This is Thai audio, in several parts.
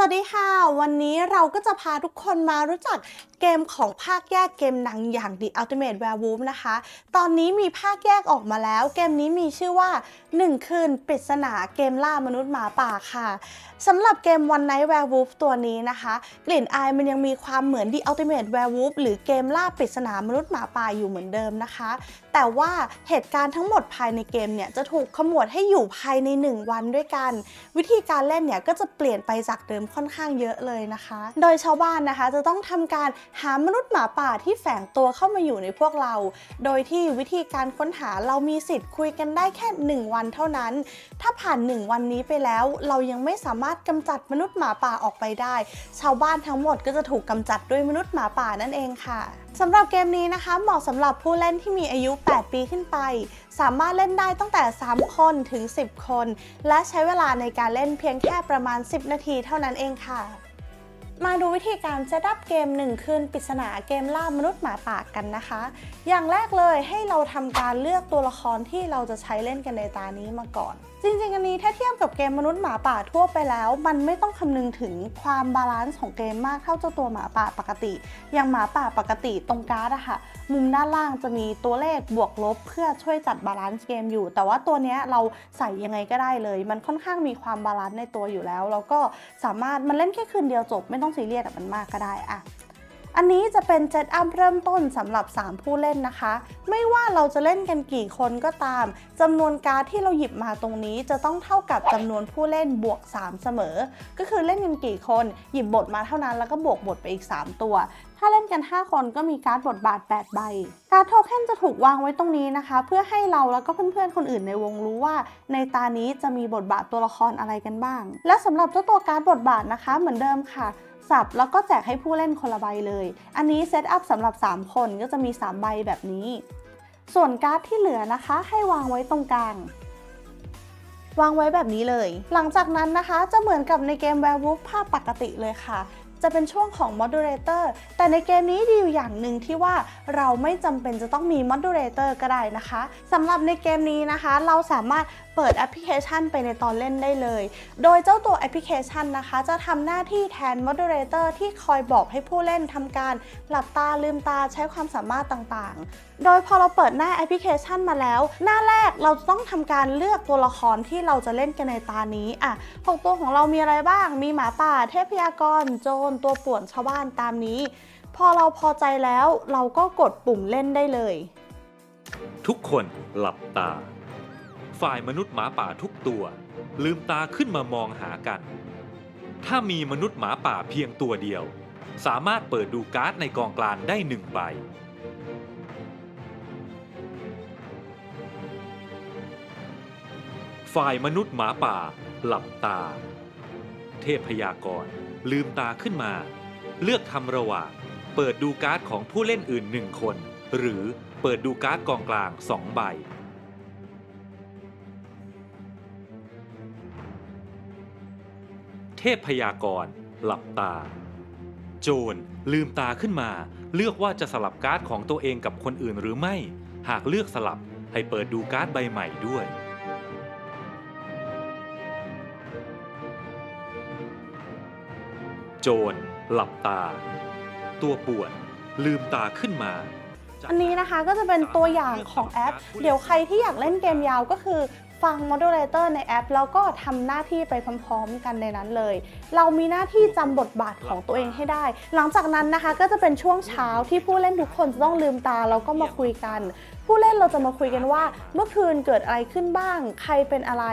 สวัสดีค่ะ วันนี้เราก็จะพาทุกคนมารู้จักเกมของภาคแยกเกมหนังอย่าง The Ultimate Werewolf นะคะ ตอนนี้มีภาคแยกออกมาแล้ว เกมนี้มีชื่อว่า 1 คืนปริศนาเกมล่ามนุษย์หมาป่าค่ะสำหรับเกม One Night Werewolf ตัวนี้นะคะ กลิ่นอายมันยังมีความเหมือน The Ultimate Werewolf หรือเกมล่าปริศนามนุษย์หมาป่าอยู่เหมือนเดิมนะคะ แต่ว่าเหตุการณ์ทั้งหมดภายในเกมเนี่ยจะถูกขมวดให้อยู่ภายใน 1 วันด้วยกัน วิธีการเล่นเนี่ยก็จะเปลี่ยนไปจากเดิมค่อนข้างเยอะเลยนะคะ โดยชาวบ้านนะคะ จะต้องทำการหามนุษย์หมาป่าที่แฝงตัวเข้ามาอยู่ในพวกเรา โดยที่วิธีการค้นหาเรามีสิทธิ์คุยกันได้แค่ 1 วันเท่านั้น ถ้าผ่าน 1 วันนี้ไปแล้ว เรายังไม่สามารถกำจัดมนุษย์หมาป่าออกไปได้ ชาวบ้านทั้งหมดก็จะถูกกำจัดด้วยมนุษย์หมาป่านั่นเองค่ะ สำหรับเกมนี้นะคะเหมาะสำหรับผู้เล่นที่มีอายุ 8 ปีขึ้นไป สามารถเล่นได้ตั้งแต่ 3 คนถึง 10 คน และใช้เวลาในการเล่นเพียงแค่ประมาณ 10 นาทีเท่านั้นเองค่ะ มาดูวิธีการเซตอัพเกม 1 คืนปริศนาเกมล่ามนุษย์หมาป่ากันนะคะ อย่างแรกเลยให้เราทำการเลือกตัวละครที่เราจะใช้เล่นกันในตานี้มาก่อนจริงๆ อันนี้ถ้าเทียบกับเกมมนุษย์หมาป่าทั่วไปแล้ว มันไม่ต้องคำนึงถึงความบาลานซ์ของเกมมากเท่าเจ้าตัวหมาป่าปกติ อย่างหมาป่าปกติตรงการ์ดอะค่ะ มุมด้านล่างจะมีตัวเลขบวกลบ เพื่อช่วยจัดบาลานซ์เกมอยู่ แต่ว่าตัวนี้เราใส่ยังไงก็ได้เลย มันค่อนข้างมีความบาลานซ์ในตัวอยู่แล้ว แล้วก็สามารถมันเล่นแค่คืนเดียวจบ ไม่ต้องซีเรียสกับมันมากก็ได้อะ อันนี้จะเป็นเซตอัพเริ่มต้นสำหรับ 3 ผู้เล่นนะคะ ไม่ว่าเราจะเล่นกันกี่คนก็ตามจำนวนการ์ดที่เราหยิบมาตรงนี้จะต้องเท่ากับจำนวนผู้เล่นบวก 3 เสมอ ก็คือเล่นกันกี่คนหยิบบทมาเท่านั้นแล้วก็บวกบทไปอีก 3 ตัว ถ้าเล่นกัน 5 คนก็มีการ์ดบทบาท 8 ใบ การ์ดโทเค็นจะถูกวางไว้ตรงนี้นะคะ เพื่อให้เราแล้วก็เพื่อนๆคนอื่นในวงรู้ว่า ในตานี้จะมีบทบาทตัวละครอะไรกันบ้าง และสำหรับเจ้าตัวการ์ดบทบาทนะคะ เหมือนเดิมค่ะ สับแล้วก็แจกให้ผู้เล่นคนละใบเลย อันนี้เซตอัพสำหรับ 3 คนก็จะมี 3 ใบแบบนี้ ส่วนการ์ดที่เหลือนะคะให้วางไว้ตรงกลางวางไว้แบบนี้เลย หลังจากนั้นนะคะจะเหมือนกับในเกม Werewolf ภาพปกติเลยค่ะ จะเป็นช่วงของ Moderator แต่ในเกมนี้ดีอยู่อย่างหนึ่งที่ว่าเราไม่จำเป็นจะต้องมี Moderator ก็ได้นะคะสำหรับในเกมนี้นะคะ เราสามารถ เปิดแอปพลิเคชันไปในตอนเล่นได้เลย โดยเจ้าตัวแอปพลิเคชันนะคะ จะทำหน้าที่แทน Moderator ที่คอยบอกให้ผู้เล่นทำการหลับตาลืมตาใช้ความสามารถต่างๆ โดยพอเราเปิดหน้าแอปพลิเคชันมาแล้ว หน้าแรกเราต้องทำการเลือกตัวละครที่เราจะเล่นกันในตานี้อะหกตัวของเรามีอะไรบ้าง มีหมาป่า เทพยากร โจรตัวป่วนชาวบ้านตามนี้ พอเราพอใจแล้วเราก็กดปุ่มเล่นได้เลย ทุกคนหลับตา ฝ่ายมนุษย์หมาป่าทุกตัว ลืมตาขึ้นมามองหากัน ถ้ามีมนุษย์หมาป่าเพียงตัวเดียว สามารถเปิดดูการ์ดในกองกลางได้หนึ่งใบ ฝ่ายมนุษย์หมาป่า หลับตา เทพพยากรลืมตาขึ้นมา เลือกทำระหว่างเปิดดูการ์ดของผู้เล่นอื่นหนึ่งคน หรือเปิดดูการ์ดกองกลางสองใบ เทพพยากรหลับตา โจรลืมตาขึ้นมา เลือกว่าจะสลับการ์ดของตัวเองกับคนอื่นหรือไม่ หากเลือกสลับให้เปิดดูการ์ดใบใหม่ด้วย โจรหลับตา ตัวป่วนลืมตาขึ้นมาอันนี้นะคะก็จะเป็นตัวอย่างของแอป เดี๋ยวใครที่อยากเล่นเกมยาวก็คือ ฟังโมดูลเลเตอร์ในแอป แล้วก็ทำหน้าที่ไปพร้อมๆกันในนั้นเลย เรามีหน้าที่จำบทบาทของตัวเองให้ได้ หลังจากนั้นนะคะก็จะเป็นช่วงเช้าที่ผู้เล่นทุกคนจะต้องลืมตาแล้วก็มาคุยกัน ผู้เล่นเราจะมาคุยกันว่า เมื่อคืนเกิดอะไรขึ้นบ้าง ใครเป็นอะไร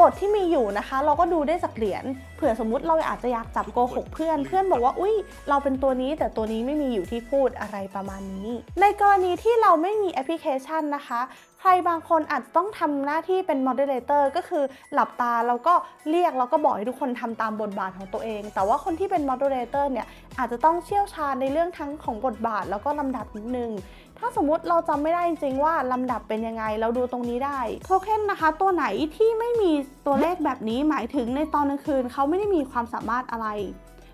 บทที่มีอยู่นะคะ เราก็ดูได้จากเหรียญเผื่อสมมุติเราอาจจะอยากจับโกหกเพื่อนเพื่อนบอกว่าอุ้ยเราเป็นตัวนี้แต่ตัวนี้ไม่มีอยู่ที่พูดอะไรประมาณนี้ ในกรณีที่เราไม่มีแอปพลิเคชันนะคะใครบางคนอาจจะต้องทำหน้าที่เป็น moderator ก็คือหลับตาแล้วก็เรียกแล้วก็บอกให้ทุกคนทำตามบทบาทของตัวเอง แต่ว่าคนที่เป็น moderator เนี่ยอาจจะต้องเชี่ยวชาญในเรื่องทั้งของบทบาทแล้วก็ลำดับนิดนึง ถ้าสมมติเราจำไม่ได้จริงๆว่าลำดับเป็นยังไงเราดูตรงนี้ได้โทเค็นนะคะ ตัวไหนที่ไม่มีตัวเลขแบบนี้หมายถึงในตอนกลางคืนเขาไม่ได้มีความสามารถอะไร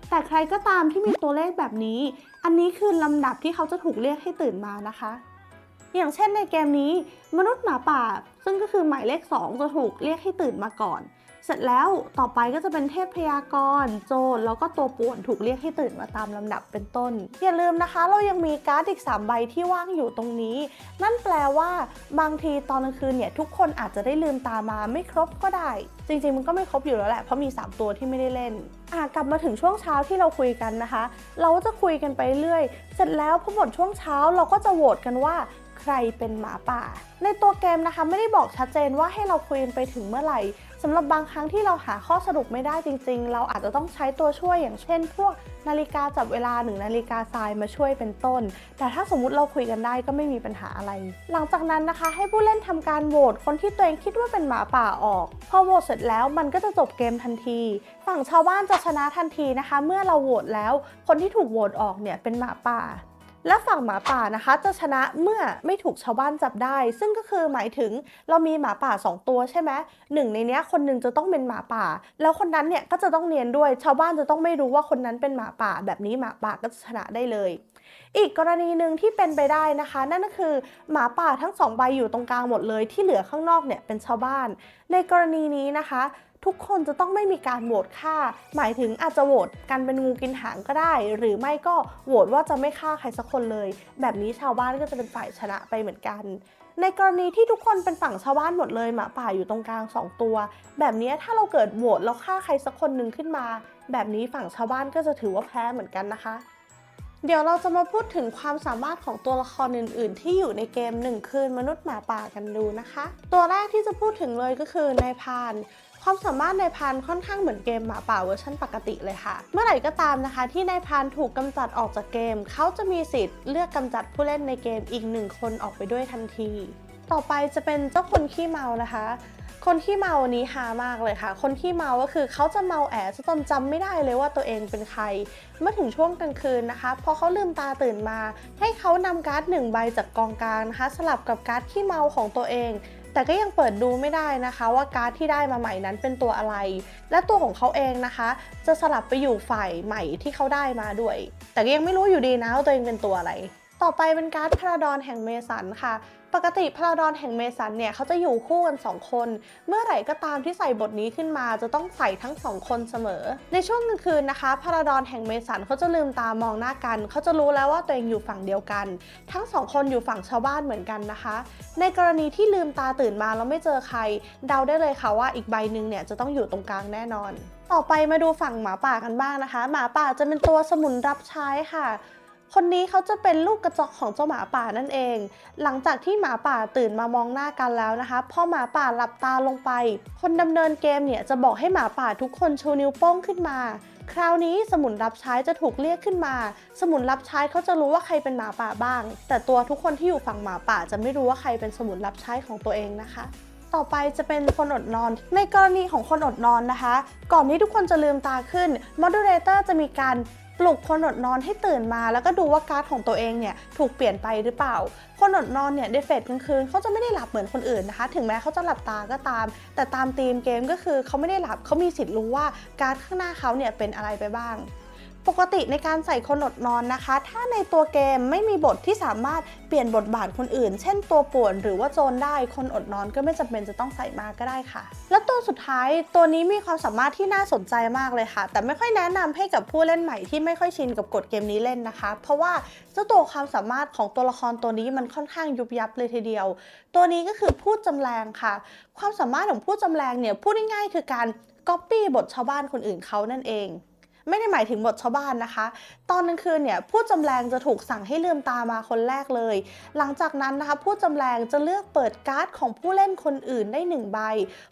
แต่ใครก็ตามที่มีตัวเลขแบบนี้ อันนี้คือลำดับที่เขาจะถูกเรียกให้ตื่นมานะคะ อย่างเช่นในเกมนี้ มนุษย์หมาป่า ซึ่งก็คือหมายเลข 2 จะถูกเรียกให้ตื่นมาก่อน เสร็จแล้วต่อไปก็จะเป็นเทพพยากรณ์โจรแล้วก็ตัวป่วนถูกเรียกให้ตื่นมาตามลำดับเป็นต้น อย่าลืมนะคะ เรายังมีการ์ดอีก 3 ใบที่ว่างอยู่ตรงนี้ นั่นแปลว่าบางทีตอนกลางคืนเนี่ยทุกคนอาจจะได้ลืมตามาไม่ครบก็ได้ จริงๆมันก็ไม่ครบอยู่แล้วแหละเพราะมี 3 ตัวที่ไม่ได้เล่นอะกลับมาถึงช่วงเช้าที่เราคุยกันนะคะ เราก็จะคุยกันไปเรื่อย เสร็จแล้วพอหมดช่วงเช้าเราก็จะโหวตกันว่า ใครเป็นหมาป่า ในตัวเกมนะคะไม่ได้บอกชัดเจนว่าให้เราคุยไปถึงเมื่อไหร่สำหรับบางครั้งที่เราหาข้อสรุปไม่ได้จริง ๆ เราอาจจะต้องใช้ตัวช่วยอย่างเช่น พวกนาฬิกาจับเวลาหนึ่งนาฬิกาทรายมาช่วยเป็นต้น แต่ถ้าสมมุติเราคุยกันได้ก็ไม่มีปัญหาอะไร หลังจากนั้นนะคะให้ผู้เล่นทำการโหวตคนที่ตัวเองคิดว่าเป็นหมาป่าออก พอโหวตเสร็จแล้วมันก็จะจบเกมทันที ฝั่งชาวบ้านจะชนะทันทีนะคะ เมื่อเราโหวตแล้ว คนที่ถูกโหวตออกเนี่ยเป็นหมาป่า และฝั่งหมาป่านะคะจะชนะเมื่อไม่ถูกชาวบ้านจับได้ ซึ่งก็คือหมายถึงเรามีหมาป่า 2 ตัวใช่ไหมหนึ่งในนี้คนหนึงจะต้องเป็นหมาป่า แล้วคนนั้นเนี่ยก็จะต้องเนียนด้วย ชาวบ้านจะต้องไม่รู้ว่าคนนั้นเป็นหมาป่า แบบนี้หมาป่าก็จะชนะได้เลย อีกกรณีหนึ่งที่เป็นไปได้นะคะ นั่นก็คือหมาป่าทั้งสองใบอยู่ตรงกลางหมดเลย ที่เหลือข้างนอกเนี่ยเป็นชาวบ้าน ในกรณีนี้นะคะ ทุกคนจะต้องไม่มีการโหวตฆ่า หมายถึงอาจจะโหวตกันเป็นงูกินหางก็ได้ หรือไม่ก็โหวตว่าจะไม่ฆ่าใครสักคนเลย แบบนี้ชาวบ้านก็จะเป็นฝ่ายชนะไปเหมือนกัน ในกรณีที่ทุกคนเป็นฝั่งชาวบ้านหมดเลยหมาป่าอยู่ตรงกลางสองตัว แบบนี้ถ้าเราเกิดโหวตแล้วฆ่าใครสักคนหนึ่งขึ้นมา แบบนี้ฝั่งชาวบ้านก็จะถือว่าแพ้เหมือนกันนะคะ เดี๋ยวเราจะมาพูดถึงความสามารถของตัวละครอื่น ๆ ที่อยู่ในเกม 1 คืนมนุษย์หมาป่ากันดูนะคะ ตัวแรกที่จะพูดถึงเลยก็คือนายพานความสามารถนายพรานค่อนข้างเหมือนเกมหมาป่าเวอร์ชันปกติเลยค่ะ เมื่อไหร่ก็ตามนะคะ ที่นายพรานถูกกำจัดออกจากเกม เขาจะมีสิทธิ์เลือกกำจัดผู้เล่นในเกมอีกหนึ่งคนออกไปด้วยทันที ต่อไปจะเป็นเจ้าคนขี้เมานะคะ คนขี้เมานี้ฮามากเลยค่ะ คนขี้เมาก็คือเขาจะเมาแอจนจำไม่ได้เลยว่าตัวเองเป็นใคร เมื่อถึงช่วงกลางคืนนะคะ พอเขาลืมตาตื่นมา ให้เขานำการ์ดหนึ่งใบจากกองกลางนะคะ สลับกับการ์ดขี้เมาของตัวเองแต่ก็ยังเปิดดูไม่ได้นะคะว่าการ์ดที่ได้มาใหม่นั้นเป็นตัวอะไร และตัวของเขาเองนะคะ จะสลับไปอยู่ฝ่ายใหม่ที่เขาได้มาด้วย แต่ก็ยังไม่รู้อยู่ดีนะว่าตัวเองเป็นตัวอะไร ต่อไปเป็นการ์ดพาราดอนแห่งเมสันค่ะ ปกติพาราดอนแห่งเมสันเนี่ยเขาจะอยู่คู่กัน 2 คน เมื่อไหร่ก็ตามที่ใส่บทนี้ขึ้นมาจะต้องใส่ทั้ง 2 คนเสมอ ในช่วงกลางคืนนะคะพาราดอนแห่งเมสันเขาจะลืมตามองหน้ากัน เขาจะรู้แล้วว่าตัวเองอยู่ฝั่งเดียวกัน ทั้งสองคนอยู่ฝั่งชาวบ้านเหมือนกันนะคะ ในกรณีที่ลืมตาตื่นมาแล้วไม่เจอใคร เดาได้เลยค่ะว่าอีกใบหนึ่งเนี่ยจะต้องอยู่ตรงกลางแน่นอน ต่อไปมาดูฝั่งหมาป่ากันบ้างนะคะ หมาป่าจะเป็นตัวสมุนรับใช้ค่ะ คนนี้เขาจะเป็นลูกกระจอกของเจ้าหมาป่านั่นเอง หลังจากที่หมาป่าตื่นมามองหน้ากันแล้วนะคะ พอหมาป่าหลับตาลงไป คนดำเนินเกมเนี่ยจะบอกให้หมาป่าทุกคนชูนิ้วโป้งขึ้นมา คราวนี้สมุนรับใช้จะถูกเรียกขึ้นมา สมุนรับใช้เขาจะรู้ว่าใครเป็นหมาป่าบ้าง แต่ตัวทุกคนที่อยู่ฝั่งหมาป่าจะไม่รู้ว่าใครเป็นสมุนรับใช้ของตัวเองนะคะต่อไปจะเป็นคนอดนอน ในกรณีของคนอดนอนนะคะ ก่อนที่ทุกคนจะลืมตาขึ้น Moderator จะมีการ ปลุกคนอดนอนให้ตื่นมาแล้วก็ดูว่าการ์ดของตัวเองเนี่ยถูกเปลี่ยนไปหรือเปล่า คนอดนอนเนี่ยเดฟเฟสกลางคืนเขาจะไม่ได้หลับเหมือนคนอื่นนะคะ ถึงแม้เขาจะหลับตาก็ตาม แต่ตามธีมเกมก็คือเขาไม่ได้หลับเขามีสิทธิ์รู้ว่าการ์ดข้างหน้าเขาเนี่ยเป็นอะไรไปบ้าง ปกติในการใส่คนอดนอนนะคะ ถ้าในตัวเกมไม่มีบทที่สามารถเปลี่ยนบทบาทคนอื่น เช่นตัวป่วนหรือว่าโจรได้คนอดนอนก็ไม่จำเป็นจะต้องใส่มาก็ได้ค่ะ แล้วตัวสุดท้ายตัวนี้มีความสามารถที่น่าสนใจมากเลยค่ะ แต่ไม่ค่อยแนะนำให้กับผู้เล่นใหม่ที่ไม่ค่อยชินกับกฎเกมนี้เล่นนะคะ เพราะว่าเจ้าตัวความสามารถของตัวละครตัวนี้มันค่อนข้างยุบยับเลยทีเดียว ตัวนี้ก็คือพูดจำแรงค่ะ ความสามารถของพูดจำแรงเนี่ยพูดง่ายๆคือการก๊อปปี้บทชาวบ้านคนอื่นเขานั่นเอง ไม่ได้หมายถึงบทชาวบ้านนะคะ ตอนกลางคืนเนี่ยผู้จำแรงจะถูกสั่งให้ลืมตามาคนแรกเลย หลังจากนั้นนะคะ ผู้จำแรงจะเลือกเปิดการ์ดของผู้เล่นคนอื่นได้หนึ่งใบ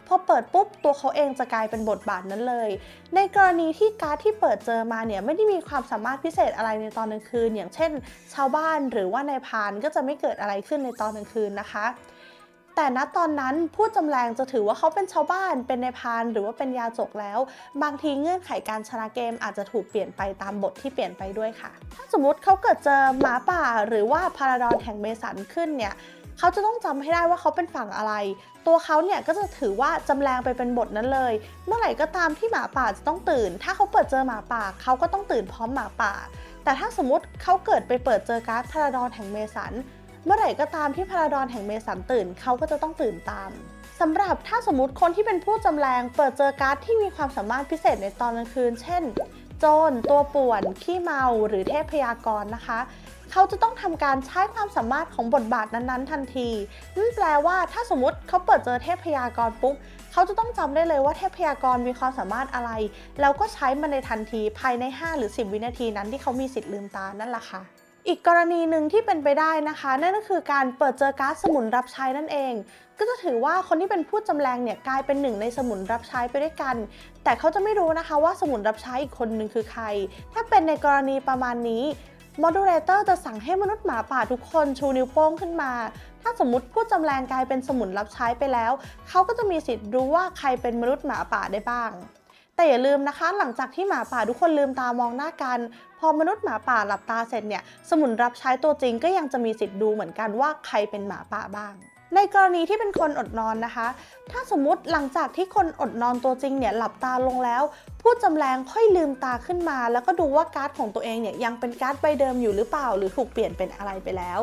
พอเปิดปุ๊บตัวเขาเองจะกลายเป็นบทบาทนั้นเลย ในกรณีที่การ์ดที่เปิดเจอมาเนี่ยไม่ได้มีความสามารถพิเศษอะไรในตอนกลางคืน อย่างเช่น ชาวบ้านหรือว่านายพานก็จะไม่เกิดอะไรขึ้นในตอนกลางคืนนะคะ แต่ณตอนนั้นผู้จำแรงจะถือว่าเขาเป็นชาวบ้านเป็นในพานหรือว่าเป็นยาจกแล้ว บางทีเงื่อนไขการชนะเกมอาจจะถูกเปลี่ยนไปตามบทที่เปลี่ยนไปด้วยค่ะ ถ้าสมมติเขาเกิดเจอหมาป่าหรือว่าพาราดอนแห่งเมสันขึ้นเนี่ยเขาจะต้องจำให้ได้ว่าเขาเป็นฝั่งอะไร ตัวเขาเนี่ยก็จะถือว่าจำแรงไปเป็นบทนั้นเลย เมื่อไหร่ก็ตามที่หมาป่าจะต้องตื่น ถ้าเขาเปิดเจอหมาป่าเขาก็ต้องตื่นพร้อมหมาป่า แต่ถ้าสมมติเขาเกิดไปเปิดเจอการ์ดพาราดอนแห่งเมสัน เมื่อไหร่ก็ตามที่พาราดอนแห่งเมสันตื่นเขาก็จะต้องตื่นตามสำหรับถ้าสมมติคนที่เป็นผู้จำแรงเปิดเจอการ์ดที่มีความสามารถพิเศษในตอนกลางคืน เช่น โจรตัวป่วน ขี้เมาหรือเทพพยากรณ์นะคะ เขาจะต้องทำการใช้ความสามารถของบทบาทนั้นๆ ทันทีนั่นแปลว่าถ้าสมมติเขาเปิดเจอเทพพยากรณ์ปุ๊บเขาจะต้องจำได้เลยว่าเทพพยากรณ์มีความสามารถอะไร แล้วก็ใช้มันในทันทีภายใน 5 หรือ 10 วินาทีนั้นที่เขามีสิทธิ์ลืมตานั่นแหละค่ะ อีกกรณีหนึ่งที่เป็นไปได้นะคะ นั่นก็คือการเปิดเจอการ์ดสมุนรับใช้นั่นเอง ก็จะถือว่าคนที่เป็นผู้จำแรงเนี่ยกลายเป็นหนึ่งในสมุนรับใช้ไปด้วยกัน แต่เขาจะไม่รู้นะคะว่าสมุนรับใช้อีกคนหนึ่งคือใคร ถ้าเป็นในกรณีประมาณนี้โมดูเลเตอร์จะสั่งให้มนุษย์หมาป่าทุกคนชูนิ้วโป้งขึ้นมา ถ้าสมมติผู้จำแรงกลายเป็นสมุนรับใช้ไปแล้ว เขาก็จะมีสิทธิ์รู้ว่าใครเป็นมนุษย์หมาป่าได้บ้าง แต่อย่าลืมนะคะ หลังจากที่หมาป่าทุกคนลืมตามองหน้ากัน พอมนุษย์หมาป่าหลับตาเสร็จเนี่ย สมุนรับใช้ตัวจริงก็ยังจะมีสิทธิ์ดูเหมือนกันว่าใครเป็นหมาป่าบ้างในกรณีที่เป็นคนอดนอนนะคะ ถ้าสมมติหลังจากที่คนอดนอนตัวจริงเนี่ยหลับตาลงแล้ว ผู้จำแรงค่อยลืมตาขึ้นมา แล้วก็ดูว่าการ์ดของตัวเองเนี่ยยังเป็นการ์ดใบเดิมอยู่หรือเปล่า หรือถูกเปลี่ยนเป็นอะไรไปแล้ว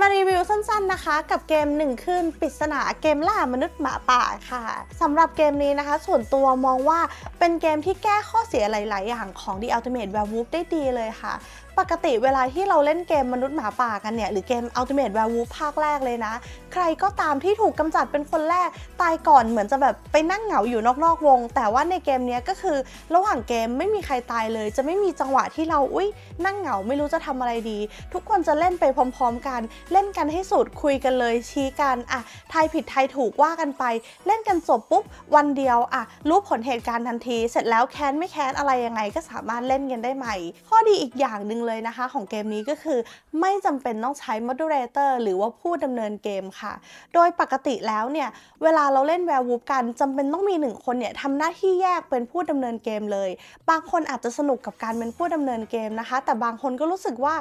มารีวิวสั้นๆนะคะ กับเกมหนึ่งคืนปริศนาเกมล่ามนุษย์หมาป่าค่ะสำหรับเกมนี้นะคะ ส่วนตัวมองว่าเป็นเกมที่แก้ข้อเสียหลาย ๆ อย่างของ The Ultimate Werewolf ได้ดีเลยค่ะ ปกติเวลาที่เราเล่นเกมมนุษย์หมาป่ากันเนี่ย หรือเกม Ultimate Werewolf ภาคแรกเลยนะ ใครก็ตามที่ถูกกำจัดเป็นคนแรก ตายก่อนเหมือนจะแบบไปนั่งเหงาอยู่นอกๆวง แต่ว่าในเกมเนี้ยก็คือระหว่างเกมไม่มีใครตายเลย จะไม่มีจังหวะที่เราอุ้ยนั่งเหงาไม่รู้จะทำอะไรดี ทุกคนจะเล่นไปพร้อม ๆ กัน เล่นกันให้สุดคุยกันเลยชี้กันอะทายผิดทายถูกว่ากันไป เล่นกันจบปุ๊บวันเดียวอะรู้ผลเหตุการณ์ทันที เสร็จแล้วแค้นไม่แค้นอะไรยังไงก็สามารถเล่นกันได้ใหม่ ข้อดีอีกอย่างหนึ่งเลยเลยนะคะของเกมนี้ก็คือ ไม่จำเป็นต้องใช้ moderator หรือว่าผู้ดำเนินเกมค่ะ โดยปกติแล้วเนี่ย เวลาเราเล่นแวร์วูฟกันจำเป็นต้องมีหนึ่งคนเนี่ยทำหน้าที่แยกเป็นผู้ดำเนินเกมเลย บางคนอาจจะสนุกกับการเป็นผู้ดำเนินเกมนะคะ แต่บางคนก็รู้สึกว่า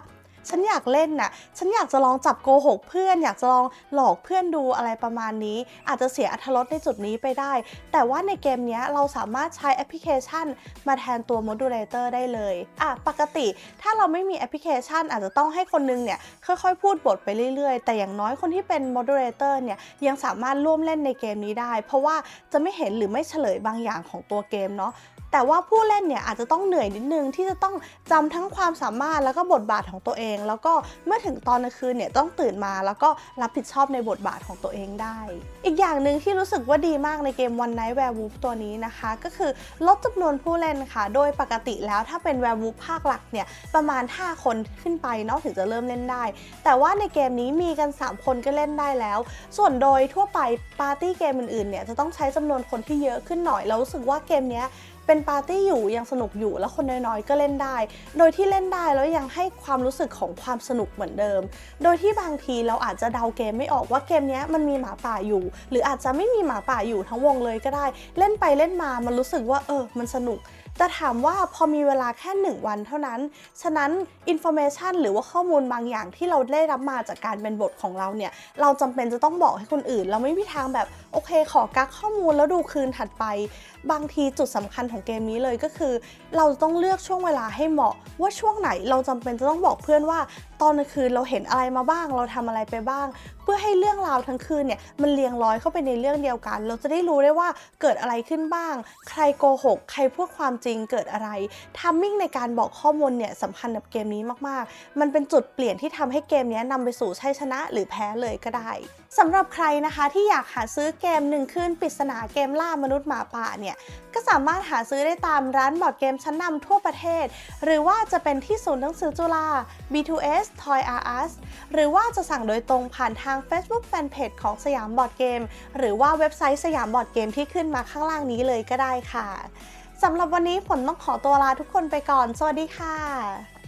ฉันอยากเล่นน่ะ ฉันอยากจะลองจับโกหกเพื่อน อยากจะลองหลอกเพื่อนดูอะไรประมาณนี้ อาจจะเสียอรรถรสในจุดนี้ไปได้ แต่ว่าในเกมนี้เราสามารถใช้แอปพลิเคชัน มาแทนตัว modulator ได้เลยอะปกติถ้าเราไม่มีแอปพลิเคชัน อาจจะต้องให้คนนึงเนี่ยค่อยๆ พูดบทไปเรื่อยๆ แต่อย่างน้อยคนที่เป็น moderator เนี่ยยังสามารถร่วมเล่นในเกมนี้ได้ เพราะว่าจะไม่เห็นหรือไม่เฉลยบางอย่างของตัวเกมเนาะ แต่ว่าผู้เล่นเนี่ยอาจจะต้องเหนื่อยนิดนึงที่จะต้องจำทั้งความสามารถแล้วก็บทบาทของตัวเอง แล้วก็เมื่อถึงตอนกลางคืนเนี่ยต้องตื่นมาแล้วก็รับผิดชอบในบทบาทของตัวเองได้ อีกอย่างหนึ่งที่รู้สึกว่าดีมากในเกม One Night Werewolf ตัวนี้นะคะ ก็คือลดจำนวนผู้เล่นค่ะ โดยปกติแล้วถ้าเป็น Werewolf ภาคหลักเนี่ยประมาณ 5 คนขึ้นไปเนาะถึงจะเริ่มเล่นได้ แต่ว่าในเกมนี้มีกัน 3 คนก็เล่นได้แล้ว ส่วนโดยทั่วไปปาร์ตี้เกมอื่นๆเนี่ยจะต้องใช้จำนวนคนที่เยอะขึ้นหน่อยแล้วรู้สึกว่าเกมเนี้ย เป็นปาร์ตี้อยู่ยังสนุกอยู่แล้วคนน้อยๆก็เล่นได้ โดยที่เล่นได้แล้วยังให้ความรู้สึกของความสนุกเหมือนเดิม โดยที่บางทีเราอาจจะเดาเกมไม่ออกว่าเกมนี้มันมีหมาป่าอยู่ หรืออาจจะไม่มีหมาป่าอยู่ทั้งวงเลยก็ได้ เล่นไปเล่นมามันรู้สึกว่าเออ มันสนุกแต่ถามว่าพอมีเวลาแค่ 1 วันเท่านั้น ฉะนั้นอินโฟเมชันหรือว่าข้อมูลบางอย่างที่เราได้รับมาจากการเป็นบทของเราเนี่ย เราจำเป็นจะต้องบอกให้คนอื่น เราไม่มีทางแบบ โอเค ขอกักข้อมูลแล้วดูคืนถัดไปบางทีจุดสำคัญของเกมนี้เลยก็คือ เราต้องเลือกช่วงเวลาให้เหมาะ ว่าช่วงไหนเราจำเป็นจะต้องบอกเพื่อนว่า ตอนกลางคืนเราเห็นอะไรมาบ้าง เราทำอะไรไปบ้าง เพื่อให้เรื่องราวทั้งคืนเนี่ยมันเรียงร้อยเข้าไปในเรื่องเดียวกัน เราจะได้รู้ได้ว่าเกิดอะไรขึ้นบ้าง ใครโกหก ใครพูดความจริงเกิดอะไรทัมมิ่งในการบอกข้อมูลเนี่ยสำคัญกับเกมนี้มากๆ มันเป็นจุดเปลี่ยนที่ทำให้เกมนี้นำไปสู่ชัยชนะหรือแพ้เลยก็ได้ สำหรับใครนะคะที่อยากหาซื้อเกมหนึ่งคืนปริศนาเกมล่ามนุษย์หมาป่าเนี่ย ก็สามารถหาซื้อได้ตามร้านบอร์ดเกมชั้นนำทั่วประเทศ หรือว่าจะเป็นที่ศูนย์หนังสือจุฬา B2S Toy R Us หรือว่าจะสั่งโดยตรงผ่านทาง Facebook Fanpage ของสยามบอร์ดเกม หรือว่าเว็บไซต์สยามบอร์ดเกมที่ขึ้นมาข้างล่างนี้เลยก็ได้ค่ะสำหรับวันนี้ผลต้องขอตัวลาทุกคนไปก่อน สวัสดีค่ะ